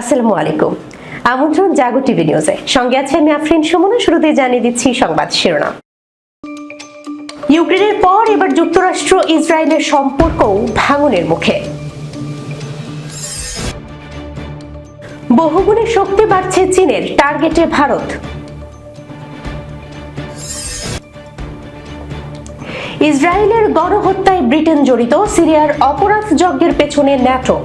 আসসালামু আলাইকুম। আমন্ত্রণ জাগো টিভি নিউজে। সঙ্গে আছে আমি আফরিন সুমনা শুরুতেই জানিয়ে দিচ্ছি সংবাদ শিরোনাম। ইউক্রেনের পর এবার যুক্তরাষ্ট্র ইসরায়েলের সম্পর্কও ভাঙনের মুখে। বহুগুণে শক্তি বাড়ছে চীনের, টার্গেটে ভারত। ইসরায়েলের গণহত্যায় ব্রিটেন জড়িত, সিরিয়ার অপরাধ যজ্ঞের পেছনে ন্যাটো।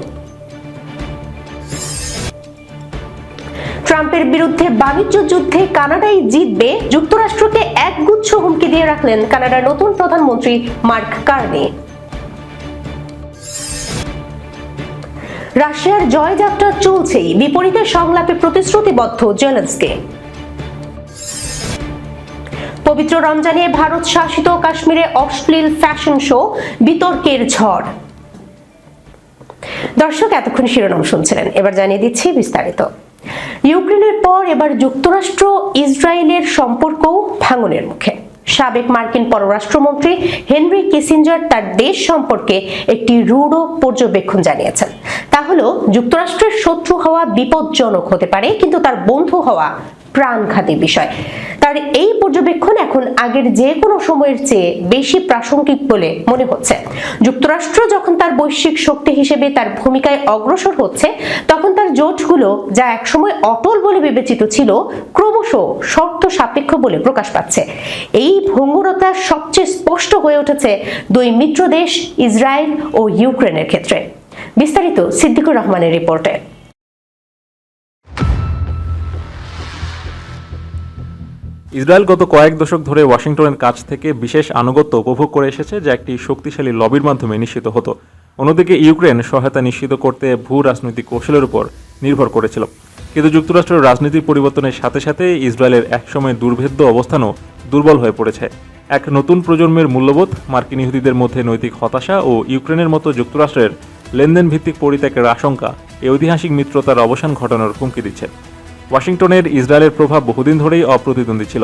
ট্রাম্পের বিরুদ্ধে বাণিজ্য যুদ্ধে কানাডাই জিতবে, যুক্তরাষ্ট্রকে একগুচ্ছ হুমকি দিয়ে রাখলেন কানাডার নতুন প্রধানমন্ত্রী মার্ক কার্নি। রাশিয়ার জয়যাত্রা চলছেই, বিপরীতে সংলাপে প্রতিশ্রুতিবদ্ধ জেলেন্সকে। পবিত্র রমজানে ভারত শাসিত কাশ্মীরে অশ্লীল ফ্যাশন শো, বিতর্কের ঝড়। দর্শক, এতক্ষণ শিরোনাম শুনছিলেন। এবার জানিয়ে দিচ্ছি বিস্তারিত। ইউক্রেনের পর এবার যুক্তরাষ্ট্র, ইসরায়েলের সম্পর্কও ভাঙনের মুখে। সাবেক মার্কিন পররাষ্ট্রমন্ত্রী হেনরি কিসিঞ্জার তার দেশ সম্পর্কে একটি রূঢ় পর্যবেক্ষণ জানিয়েছেন। তা হলো, যুক্তরাষ্ট্রের শত্রু হওয়া বিপজ্জনক হতে পারে, কিন্তু তার বন্ধু হওয়া প্রাণঘাতী বিষয়। তার এই পর্যবেক্ষণ এখন আগের যে কোনো সময়ের চেয়ে বেশি প্রাসঙ্গিক বলে মনে হচ্ছে। যুক্তরাষ্ট্র যখন তার বৈশ্বিক শক্তি হিসেবে তার ভূমিকায় অগ্রসর হচ্ছে, তখন তার জোটগুলো যা একসময় অটল বলে বিবেচিত ছিল, ক্রমশ শর্ত সাপেক্ষ বলে প্রকাশ পাচ্ছে। এই ভঙ্গুরতা সবচেয়ে স্পষ্ট হয়ে উঠেছে দুই মিত্র দেশ, ইসরায়েল ও ইউক্রেনের ক্ষেত্রে। বিস্তারিত সিদ্দিকুর রহমানের রিপোর্টে। ইসরায়েল গত কয়েক দশক ধরে ওয়াশিংটনের কাছ থেকে বিশেষ আনুগত্য উপভোগ করে এসেছে, যা একটি শক্তিশালী লবির মাধ্যমে নিশ্চিত হতো। অন্যদিকে ইউক্রেন সহায়তা নিশ্চিত করতে ভূ রাজনৈতিক কৌশলের উপর নির্ভর করেছিল। কিন্তু যুক্তরাষ্ট্রের রাজনীতির পরিবর্তনের সাথে সাথে ইসরায়েলের একসময় দুর্ভেদ্য অবস্থানও দুর্বল হয়ে পড়েছে। এক নতুন প্রজন্মের মূল্যবোধ, মার্কিন ইহুদিদের মধ্যে নৈতিক হতাশা ও ইউক্রেনের মতো যুক্তরাষ্ট্রের লেনদেন ভিত্তিক পরিত্যাগের আশঙ্কা এই ঐতিহাসিক মিত্রতার অবসান ঘটানোর হুমকি দিচ্ছে। ওয়াশিংটনের ইসরায়েলের প্রভাব বহুদিন ধরেই অপ্রতিদ্বন্দ্বী ছিল।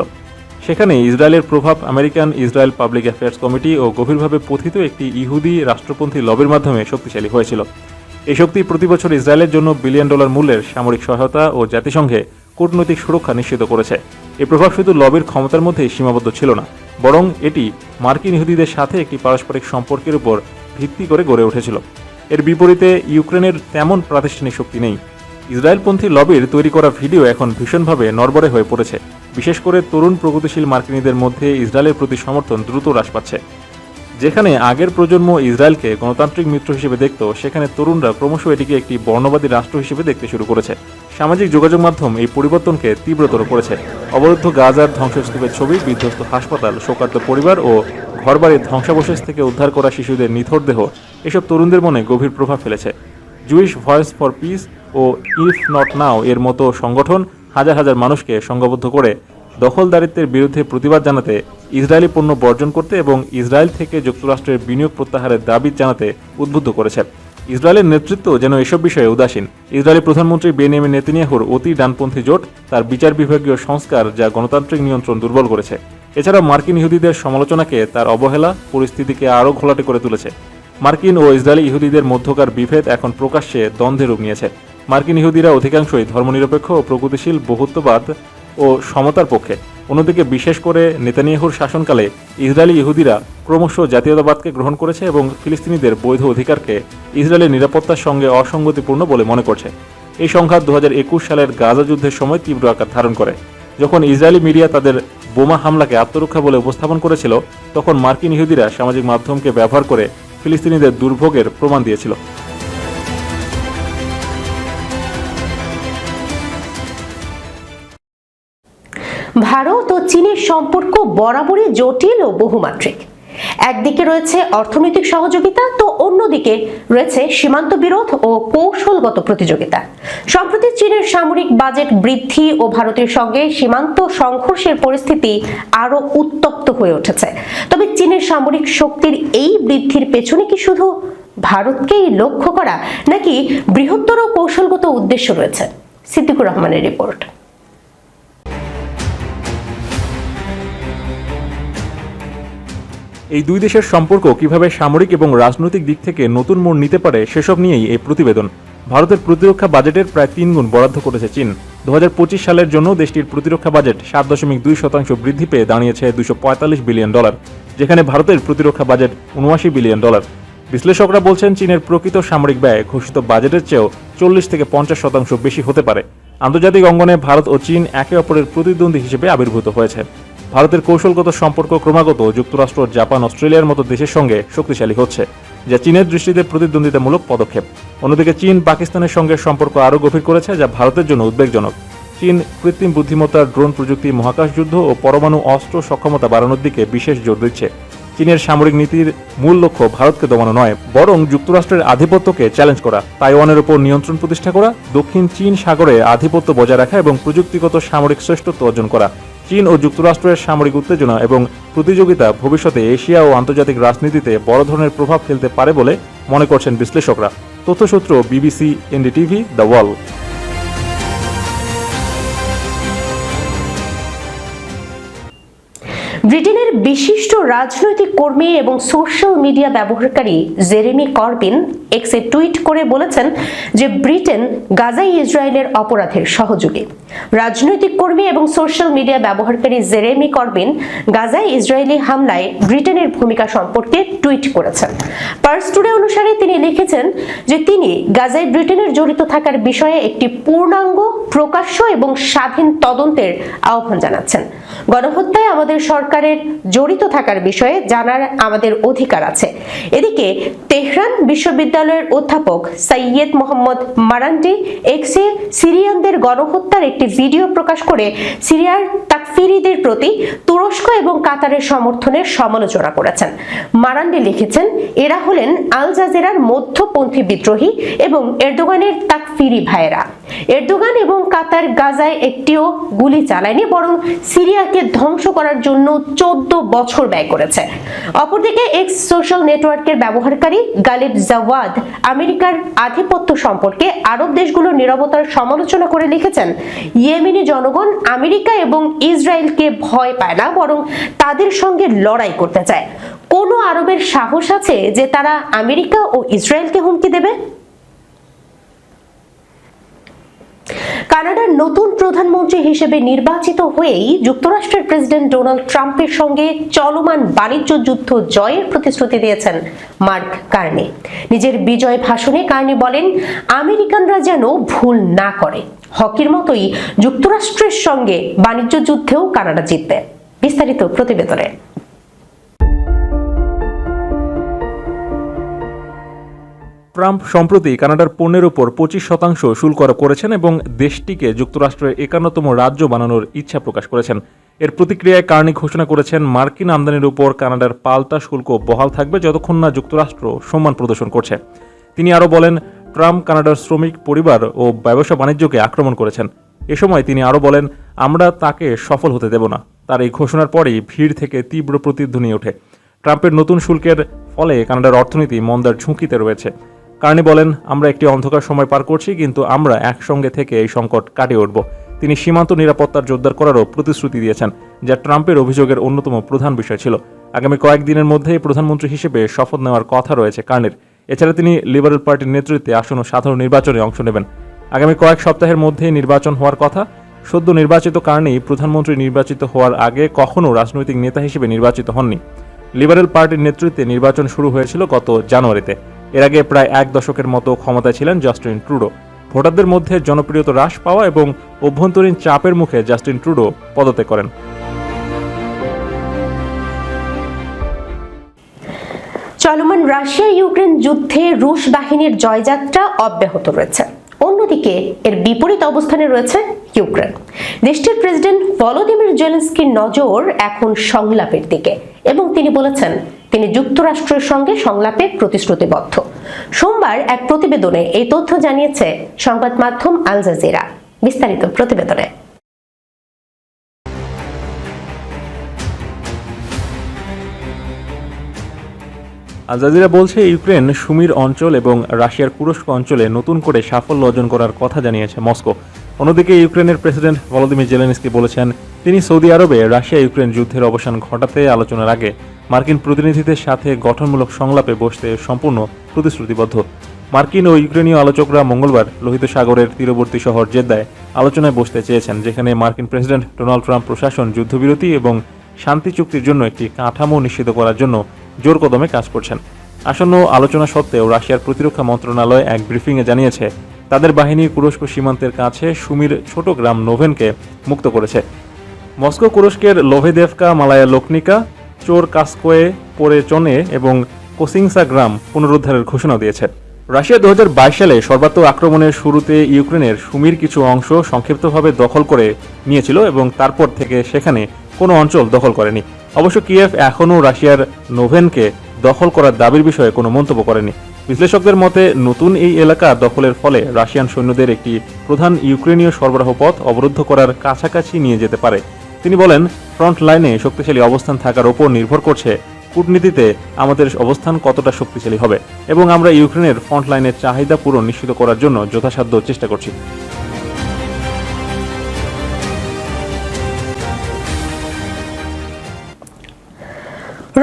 সেখানে ইসরায়েলের প্রভাব American Israel public affairs committee ও গভীরভাবে পথিত একটি ইহুদি রাষ্ট্রপন্থী লবির মাধ্যমে শক্তিশালী হয়েছিল। এই শক্তি প্রতি বছর ইসরায়েলের জন্য বিলিয়ন ডলার মূল্যের সামরিক সহায়তা ও জাতিসংঘে কূটনৈতিক সুরক্ষা নিশ্চিত করেছে। এই প্রভাব শুধু লবির ক্ষমতার মধ্যেই সীমাবদ্ধ ছিল না, বরং এটি মার্কিন ইহুদিদের সাথে একটি পারস্পরিক সম্পর্কের উপর ভিত্তি করে গড়ে উঠেছিল। এর বিপরীতে ইউক্রেনের তেমন প্রাতিষ্ঠানিক শক্তি নেই। ইসরায়েলপন্থী লবির তৈরি করা ভিডিও এখন ভীষণভাবে নড়বড়ে হয়ে পড়েছে। বিশেষ করে তরুণ প্রগতিশীল মার্কিনীদের মধ্যে ইসরায়েলের প্রতি সমর্থন দ্রুত হ্রাস পাচ্ছে। যেখানে আগের প্রজন্ম ইসরায়েলকে গণতান্ত্রিক মিত্র হিসেবে দেখত, সেখানে তরুণরা ক্রমশ এটিকে একটি বর্ণবাদী রাষ্ট্র হিসেবে দেখতে শুরু করেছে। সামাজিক যোগাযোগ মাধ্যম এই পরিবর্তনকে তীব্রতর করেছে। অবরুদ্ধ গাজার ধ্বংসস্তূপের ছবি, বিধ্বস্ত হাসপাতাল, শোকার্ত পরিবার ও ঘরবাড়ির ধ্বংসাবশেষ থেকে উদ্ধার করা শিশুদের নিথর দেহ, এসব তরুণদের মনে গভীর প্রভাব ফেলেছে। জুইশ ভয়েস ফর পিস ও ইফ নট নাও এর মতো সংগঠন হাজার হাজার মানুষকে সংঘবদ্ধ করে দখলদারিত্বের বিরুদ্ধে প্রতিবাদ জানাতে ইসরায়েলি পণ্য বর্জন করতে এবং ইসরায়েল থেকে যুক্তরাষ্ট্রের বিনিয়োগ প্রত্যাহারের দাবি জানাতে উদ্বুদ্ধ করেছে। ইসরায়েলের নেতৃত্ব যেন এসব বিষয়ে উদাসীন। ইসরায়েলি প্রধানমন্ত্রী বেনিয়ামিন নেতিনিয়াহুর অতি ডানপন্থী জোট তার বিচার বিভাগীয় সংস্কার যা গণতান্ত্রিক নিয়ন্ত্রণ দুর্বল করেছে। এছাড়াও মার্কিন ইহুদিদের সমালোচনাকে তার অবহেলা পরিস্থিতিকে আরও ঘোলাটে করে তুলেছে। মার্কিন ও ইসরায়েলি ইহুদিদের মধ্যকার বিভেদ এখন প্রকাশ্যে দ্বন্দ্বে রূপ নিয়েছে। মার্কিন ইহুদিরা অধিকাংশই ধর্মনিরপেক্ষ ও প্রগতিশীল বহুত্ববাদ ও সমতার পক্ষে। অন্যদিকে বিশেষ করে নেতানিয়াহুর শাসনকালে ইসরায়েলি ইহুদিরা ক্রমশ জাতীয়তাবাদকে গ্রহণ করেছে এবং ফিলিস্তিনিদের বৈধ অধিকারকে ইসরায়েলের নিরাপত্তার সঙ্গে অসঙ্গতিপূর্ণ বলে মনে করছে। এই সংঘাত দু হাজার একুশ সালের গাজা যুদ্ধের সময় তীব্র আকার ধারণ করে। যখন ইসরায়েলি মিডিয়া তাদের বোমা হামলাকে আত্মরক্ষা বলে উপস্থাপন করেছিল, তখন মার্কিন ইহুদিরা সামাজিক মাধ্যমকে ব্যবহার করে ফিলিস্তিনিদের দুর্ভোগের প্রমাণ দিয়েছিল। ভারত ও চীনের সম্পর্ক বরাবরই জটিল ও বহুমাত্রিক। একদিকে রয়েছে অর্থনৈতিক সহযোগিতা, তো অন্যদিকে রয়েছে সীমান্ত বিরোধ ও কৌশলগত প্রতিযোগিতা। সম্প্রতি চীনের সামরিক বাজেট বৃদ্ধি ও ভারতের সঙ্গে সীমান্ত সংঘর্ষের পরিস্থিতি আরও উত্তপ্ত হয়ে উঠেছে। তবে চীনের সামরিক শক্তির এই বৃদ্ধির পেছনে কি শুধু ভারতকেই লক্ষ্য করা নাকি বৃহত্তর কৌশলগত উদ্দেশ্য রয়েছে? সিদ্দিকুর রহমানের রিপোর্ট। এই দুই দেশের সম্পর্ক কীভাবে সামরিক এবং রাজনৈতিক দিক থেকে নতুন মোড় নিতে পারে সেসব নিয়েই এই প্রতিবেদন। ভারতের প্রতিরক্ষা বাজেটের প্রায় তিন গুণ বরাদ্দ করেছে চীন। দু হাজার পঁচিশ সালের জন্য দেশটির প্রতিরক্ষা বাজেট সাত দশমিক দুই শতাংশ বৃদ্ধি পেয়ে দাঁড়িয়েছে দুশো বিলিয়ন ডলার, যেখানে ভারতের প্রতিরক্ষা বাজেট উনআশি বিলিয়ন ডলার। বিশ্লেষকরা বলছেন চীনের প্রকৃত সামরিক ব্যয় ঘোষিত বাজেটের চেয়েও চল্লিশ থেকে পঞ্চাশ শতাংশ বেশি হতে পারে। আন্তর্জাতিক অঙ্গনে ভারত ও চীন একে অপরের প্রতিদ্বন্দ্বী হিসেবে আবির্ভূত হয়েছে। ভারতের কৌশলগত সম্পর্ক ক্রমাগত যুক্তরাষ্ট্র, জাপান, অস্ট্রেলিয়ার মতো দেশের সঙ্গে শক্তিশালী হচ্ছে, যা চীনের দৃষ্টিতে প্রতিদ্বন্দ্বিতামূলক পদক্ষেপ। অন্যদিকে চীন, পাকিস্তানের সঙ্গে সম্পর্ক আরও গভীর করেছে, যা ভারতের জন্য উদ্বেগজনক। চীন কৃত্রিম বুদ্ধিমত্তা ড্রোন প্রযুক্তি, মহাকাশ যুদ্ধ ও পরমাণু অস্ত্র সক্ষমতা বাড়ানোর দিকে বিশেষ জোর দিচ্ছে। চীনের সামরিক নীতির মূল লক্ষ্য ভারতকে দমানো নয়, বরং যুক্তরাষ্ট্রের আধিপত্যকে চ্যালেঞ্জ করা, তাইওয়ানের উপর নিয়ন্ত্রণ প্রতিষ্ঠা করা, দক্ষিণ চীন সাগরে আধিপত্য বজায় রাখা এবং প্রযুক্তিগত সামরিক শ্রেষ্ঠত্ব অর্জন করা। চীন ও যুক্তরাষ্ট্রের সামরিক উত্তেজনা এবং প্রতিযোগিতা ভবিষ্যতে এশিয়া ও আন্তর্জাতিক রাজনীতিতে বড় ধরনের প্রভাব ফেলতে পারে বলে মনে করছেন বিশ্লেষকরা। তথ্যসূত্র বিবিসি, এনডিটিভি, দ্য ওয়াল ব্রিটেনের বিশিষ্ট রাজনৈতিক কর্মী এবং সোশ্যাল মিডিয়া ব্যবহারকারী জেরেমি করবিন এক্সে টুইট করে বলেছেন যে ব্রিটেন গাজাই ইসরায়েলের অপরাধের সহযোগী। রাজনৈতিক কর্মী এবং সোশ্যাল মিডিয়া ব্যবহারকারী জেরেমি করবিন গাজায় ইসরায়েলি হামলায় ব্রিটেনের ভূমিকা সম্পর্কে টুইট করেছেন। পার্স টুডে অনুসারে তিনি লিখেছেন যে তিনি গাজায় ব্রিটেনের জড়িত থাকার বিষয়ে একটি পূর্ণাঙ্গ, প্রকাশ্য এবং স্বাধীন তদন্তের আহ্বান জানাচ্ছেন। গণহত্যায় আমাদের সরকারের জড়িত থাকার বিষয়ে জানার আমাদের অধিকার আছে। এদিকে তেহরান বিশ্ববিদ্যালয়ের অধ্যাপক সৈয়দ মোহাম্মদ মারান্ডি এক্সে সিরিয়ানদের গণহত্যার একটি ভিডিও প্রকাশ করে সিরিয়ার তাকফিরিদের প্রতি তুরস্ক এবং কাতারের সমর্থনের সমালোচনা করেছেন। মারান্ডি লিখেছেন, এরা হলেন আল জাজেরার মধ্যপন্থী বিদ্রোহী এবং এরদোগানের তাকফিরি ভাইয়েরা। এরদোগান এবং কাতার গাজায় একটিও গুলি চালায়নি, বরং সিরিয়াকে ধ্বংস করার জন্য চোদ্দ বছর ব্যয় করেছে। অপরদিকে এক্স সোশ্যাল নেটওয়ার্কের ব্যবহারকারী গালিব জাওয়াদ আমেরিকার আধিপত্য সম্পর্কে আরব দেশগুলোর নিরবতার সমালোচনা করে লিখেছেন, ইয়েমেনি জনগণ আমেরিকা এবং ইসরায়েলকে ভয় পায় না, বরং তাদের সঙ্গে লড়াই করতে চায়। কোনো আরবের সাহস আছে যে তারা আমেরিকা ও ইসরায়েলকে হুমকি দেবে? কানাডার নতুন প্রধানমন্ত্রী হিসেবে নির্বাচিত হয়েই যুক্তরাষ্ট্রের প্রেসিডেন্ট ডোনাল্ড ট্রাম্পের সঙ্গে চলমান বাণিজ্য যুদ্ধ জয়ের প্রতিশ্রুতি দিয়েছেন মার্ক কার্নি। নিজের বিজয় ভাষণে কার্নি বলেন, আমেরিকানরা যেন ভুল না করে। হকির মতোই যুক্তরাষ্ট্রের সঙ্গে বাণিজ্য যুদ্ধেও কানাডা জিতবে। বিস্তারিত প্রতিবেদনে। ট্রাম্প সম্প্রতি কানাডার পণ্যের উপর পঁচিশ শতাংশ শুল্ক করেছেন এবং দেশটিকে যুক্তরাষ্ট্রের একান্নতম রাজ্য বানানোর ইচ্ছা প্রকাশ করেছেন। এর প্রতিক্রিয়ায় কার্নি ঘোষণা করেছেন, মার্কিন আমদানির উপর কানাডার পাল্টা শুল্ক বহাল থাকবে যতক্ষণ না যুক্তরাষ্ট্র সম্মান প্রদর্শন করছে। তিনি আরও বলেন, ট্রাম্প কানাডার শ্রমিক পরিবার ও ব্যবসা বাণিজ্যকে আক্রমণ করেছেন। এ সময় তিনি আরও বলেন, আমরা তাকে সফল হতে দেব না। তার এই ঘোষণার পরেই ভিড় থেকে তীব্র প্রতিধ্বনি ওঠে। ট্রাম্পের নতুন শুল্কের ফলে কানাডার অর্থনীতি মন্দার ঝুঁকিতে রয়েছে। কার্নি বলেন, আমরা একটি অন্ধকার সময় পার করছি, কিন্তু আমরা একসঙ্গে থেকে এই সংকট কাটিয়ে উঠব। তিনি সীমান্ত নিরাপত্তার জোরদার করারও প্রতিশ্রুতি দিয়েছেন, যা ট্রাম্পের অভিযোগের অন্যতম প্রধান বিষয় ছিল। আগামী কয়েকদিনের মধ্যেই প্রধানমন্ত্রী হিসেবে শপথ নেওয়ার কথা রয়েছে কার্নির। এছাড়া তিনি লিবারেল পার্টির নেতৃত্বে আসন্ন সাধারণ নির্বাচনে অংশ নেবেন। আগামী কয়েক সপ্তাহের মধ্যেই নির্বাচন হওয়ার কথা। সদ্য নির্বাচিত কার্নি প্রধানমন্ত্রী নির্বাচিত হওয়ার আগে কখনও রাজনৈতিক নেতা হিসেবে নির্বাচিত হননি। লিবারেল পার্টির নেতৃত্বে নির্বাচন শুরু হয়েছিল গত জানুয়ারিতে। এর আগে প্রায় এক দশকের মতো ক্ষমতায় ছিলেন জাস্টিন ট্রুডো। ভোটারদের মধ্যে জনপ্রিয়তা হ্রাস পাওয়া এবং অভ্যন্তরীণ চাপের মুখে জাস্টিন ট্রুডো পদত্যাগ করেন। চলমান রাশিয়া ইউক্রেন যুদ্ধে রুশ বাহিনীর জয়যাত্রা অব্যাহত রয়েছে। অন্যদিকে, এর বিপরীত অবস্থানে রয়েছে ইউক্রেন। দেশটির প্রেসিডেন্ট ভলোদিমির জেলেন্সকির নজর এখন সংলাপের দিকে। এবং তিনি বলেছেন, তিনি যুক্তরাষ্ট্রের সঙ্গে সংলাপে প্রতিশ্রুতিবদ্ধ। সোমবার এক প্রতিবেদনে এই তথ্য জানিয়েছে সংবাদ মাধ্যম আল জাজিরা। বিস্তারিত প্রতিবেদনে। আল জাজিরা বলছে, ইউক্রেন, সুমির অঞ্চল এবং রাশিয়ার কুরস্ক অঞ্চলে নতুন করে সাফল্য অর্জন করার কথা জানিয়েছে মস্কো। অন্যদিকে ইউক্রেনের প্রেসিডেন্ট ভলোদিমির জেলেনস্কি বলেছেন, তিনি সৌদি আরবে রাশিয়া ইউক্রেন যুদ্ধের অবসান ঘটাতে আলোচনার আগে মার্কিন প্রতিনিধিদের সাথে গঠনমূলক সংলাপে বসতে সম্পূর্ণ প্রতিশ্রুতিবদ্ধ। মার্কিন ও ইউক্রেনীয় আলোচকরা মঙ্গলবার লোহিত সাগরের তীরবর্তী শহর জেদ্দায় আলোচনায় বসতে চেয়েছেন, যেখানে মার্কিন প্রেসিডেন্ট ডোনাল্ড ট্রাম্প প্রশাসন, যুদ্ধবিরতি এবং শান্তি চুক্তির জন্য একটি কাঠামো নিশ্চিত করার জন্য জোর কদমে কাজ করছেন। আসন্ন আলোচনা সত্ত্বেও রাশিয়ার প্রতিরক্ষা মন্ত্রণালয় এক ব্রিফিংয়ে জানিয়েছে, তাদের বাহিনী কুরস্ক সীমান্তের কাছে সুমির ছোট গ্রাম নোভেনকে মুক্ত করেছে। মস্কো কুরস্কের লোভেদেভকা, মালায়া লোকনিকা, চোর কাস্কোয়ে পোরেচনে এবং কোসিংসা গ্রাম পুনরুদ্ধারের ঘোষণা দিয়েছে। রাশিয়া দু হাজার বাইশ সালে সর্বাত্মক আক্রমণের শুরুতে ইউক্রেনের সুমির কিছু অংশ সংক্ষিপ্তভাবে দখল করে নিয়েছিল এবং তারপর থেকে সেখানে কোনো অঞ্চল দখল করেনি। অবশ্য কিয়েভ এখনও রাশিয়ার নোভেনকে দখল করার দাবির বিষয়ে কোনো মন্তব্য করেনি। বিশ্লেষকদের মতে, নতুন এই এলাকা দখলের ফলে রাশিয়ান সৈন্যদের একটি প্রধান ইউক্রেনীয় সরবরাহ পথ অবরুদ্ধ করার কাছাকাছি নিয়ে যেতে পারে। তিনি বলেন, ফ্রন্ট লাইনে শক্তিশালী অবস্থান থাকার ওপর নির্ভর করছে কূটনীতিতে আমাদের অবস্থান কতটা শক্তিশালী হবে এবং আমরা ইউক্রেনের ফ্রন্ট লাইনের চাহিদা পূরণ নিশ্চিত করার জন্য যথাসাধ্য চেষ্টা করছি।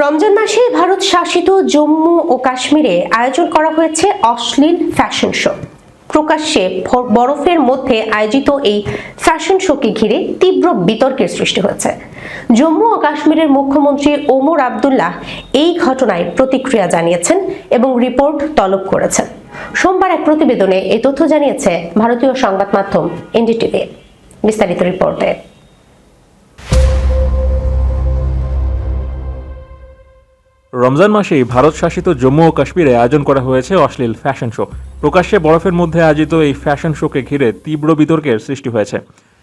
রমজান মাসে ভারত শাসিত জম্মু ও কাশ্মীরে আয়োজন করা হয়েছে অশ্লীল ফ্যাশন শো। প্রকাশ্যে বরফের মধ্যে আয়োজিত এই ফ্যাশন শোকে ঘিরে তীব্র বিতর্কের সৃষ্টি হয়েছে। জম্মু ও কাশ্মীরের মুখ্যমন্ত্রী ওমর আবদুল্লাহ এই ঘটনায় প্রতিক্রিয়া জানিয়েছেন এবং রিপোর্ট তলব করেছেন। সোমবার এক প্রতিবেদনে এই তথ্য জানিয়েছে ভারতীয় সংবাদ মাধ্যম এনডিটিভি। বিস্তারিত রিপোর্টে। রমজান মাসেই ভারত শাসিত জম্মু ও কাশ্মীরে আয়োজন করা হয়েছে অশ্লীল ফ্যাশন শো। প্রকাশ্যে বরফের মধ্যে আয়োজিত এই ফ্যাশন শোকে ঘিরে তীব্র বিতর্কের সৃষ্টি হয়েছে।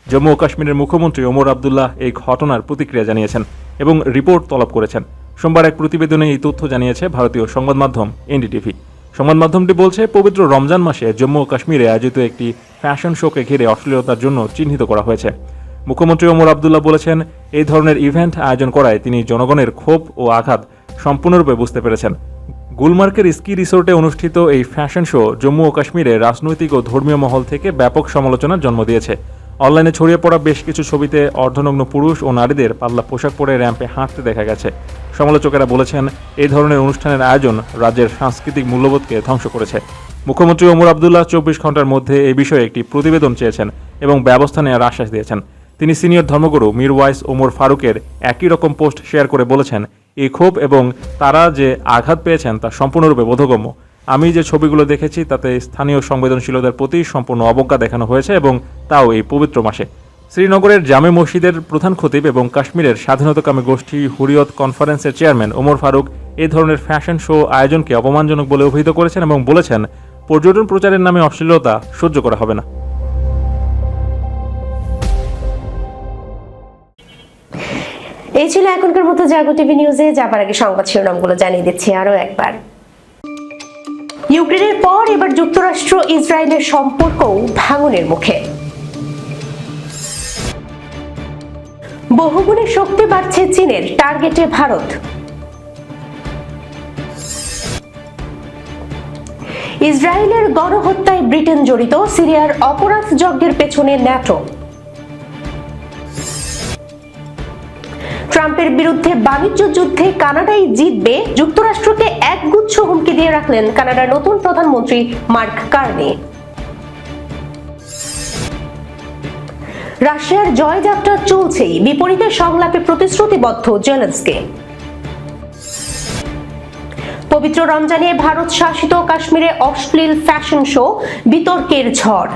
জম্মু ও কাশ্মীরের মুখ্যমন্ত্রী ওমর আবদুল্লাহ এই ঘটনার প্রতিক্রিয়া জানিয়েছেন এবং রিপোর্ট তলব করেছেন। সোমবার এক প্রতিবেদনে এই তথ্য জানিয়েছে ভারতীয় সংবাদ মাধ্যম এনডিটিভি। সংবাদ মাধ্যমটি বলছে, পবিত্র রমজান মাসে জম্মু ও কাশ্মীরে আয়োজিত একটি ফ্যাশন শোকে ঘিরে অশ্লীলতার জন্য চিহ্নিত করা হয়েছে। মুখ্যমন্ত্রী ওমর আবদুল্লাহ বলেছেন, এই ধরনের ইভেন্ট আয়োজন করায় তিনি জনগণের ক্ষোভ ও আঘাত সম্পূর্ণরূপে বুঝতে পেরেছেন। গুলমার্কের স্কি রিসোর্টে অনুষ্ঠিত এই ফ্যাশন শো জম্মু ও কাশ্মীরে রাজনৈতিক ও ধর্মীয় মহল থেকে ব্যাপক সমালোচনার জন্ম দিয়েছে। অনলাইনে ছড়িয়ে পড়া বেশ কিছু ছবিতে অর্ধনগ্ন পুরুষ ও নারীদের পাল্লা পোশাক পরে র্যাম্পে হাঁটতে দেখা গেছে। সমালোচকেরা বলেছেন এই ধরনের অনুষ্ঠানের আয়োজন রাজ্যের সাংস্কৃতিক মূল্যবোধকে ধ্বংস করেছে। মুখ্যমন্ত্রী ওমর আবদুল্লাহ চব্বিশ ঘণ্টার মধ্যে এই বিষয়ে একটি প্রতিবেদন চেয়েছেন এবং ব্যবস্থা নেওয়ার আশ্বাস দিয়েছেন। তিনি সিনিয়র ধর্মগুরু মির ওয়াইস ওমর ফারুকের একই রকম পোস্ট শেয়ার করে বলেছেন এই ক্ষোভ এবং তারা যে আঘাত পেয়েছেন তা সম্পূর্ণরূপে বোধগম্য। আমি যে ছবিগুলো দেখেছি, তাতে স্থানীয় সংবেদনশীলতার প্রতি সম্পূর্ণ অবজ্ঞা দেখানো হয়েছে এবং তাও এই পবিত্র মাসে। শ্রীনগরের জামে মসজিদের প্রধান খতিব এবং কাশ্মীরের স্বাধীনতাকামী গোষ্ঠী হুরিয়ত কনফারেন্সের চেয়ারম্যান ওমর ফারুক এই ধরনের ফ্যাশন শো আয়োজনকে অপমানজনক বলে অভিহিত করেছেন এবং বলেছেন, পর্যটন প্রচারের নামে অশ্লীলতা সহ্য করা হবে না। এই ছিল এখনকার মতো জাগো টিভি নিউজে, যাবার আগে সংবাদ শিরোনামগুলো জানিয়ে দিচ্ছি আরও একবার। ইউক্রেনের পর এবার যুক্তরাষ্ট্র ইসরায়েলের সম্পর্কও ভাঙনের মুখে। বহুগুণে শক্তি বাড়ছে চীনের টার্গেটে ভারত। ইসরায়েলের গণহত্যায় ব্রিটেন জড়িত সিরিয়ার অপরাধ যজ্ঞের পেছনে ন্যাটো। ট্রাম্পের বিরুদ্ধে বাণিজ্য যুদ্ধে কানাডাই জিতবে, যুক্তরাষ্ট্রকে একগুচ্ছ হুমকি দিয়ে রাখলেন কানাডার নতুন প্রধানমন্ত্রী মার্ক কার্নি। রাশিয়ার জয়যাত্রা চলছেই, বিপরীতে সংলাপে প্রতিশ্রুতিবদ্ধ জেলেন্সকে। পবিত্র রমজানে ভারত শাসিত কাশ্মীরে অশ্লীল ফ্যাশন শো, বিতর্কের ঝড়।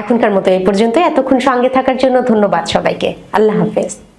এখনকার মতো এই পর্যন্ত এতক্ষণ সঙ্গে থাকার জন্য ধন্যবাদ সবাইকে। আল্লাহ হাফেজ।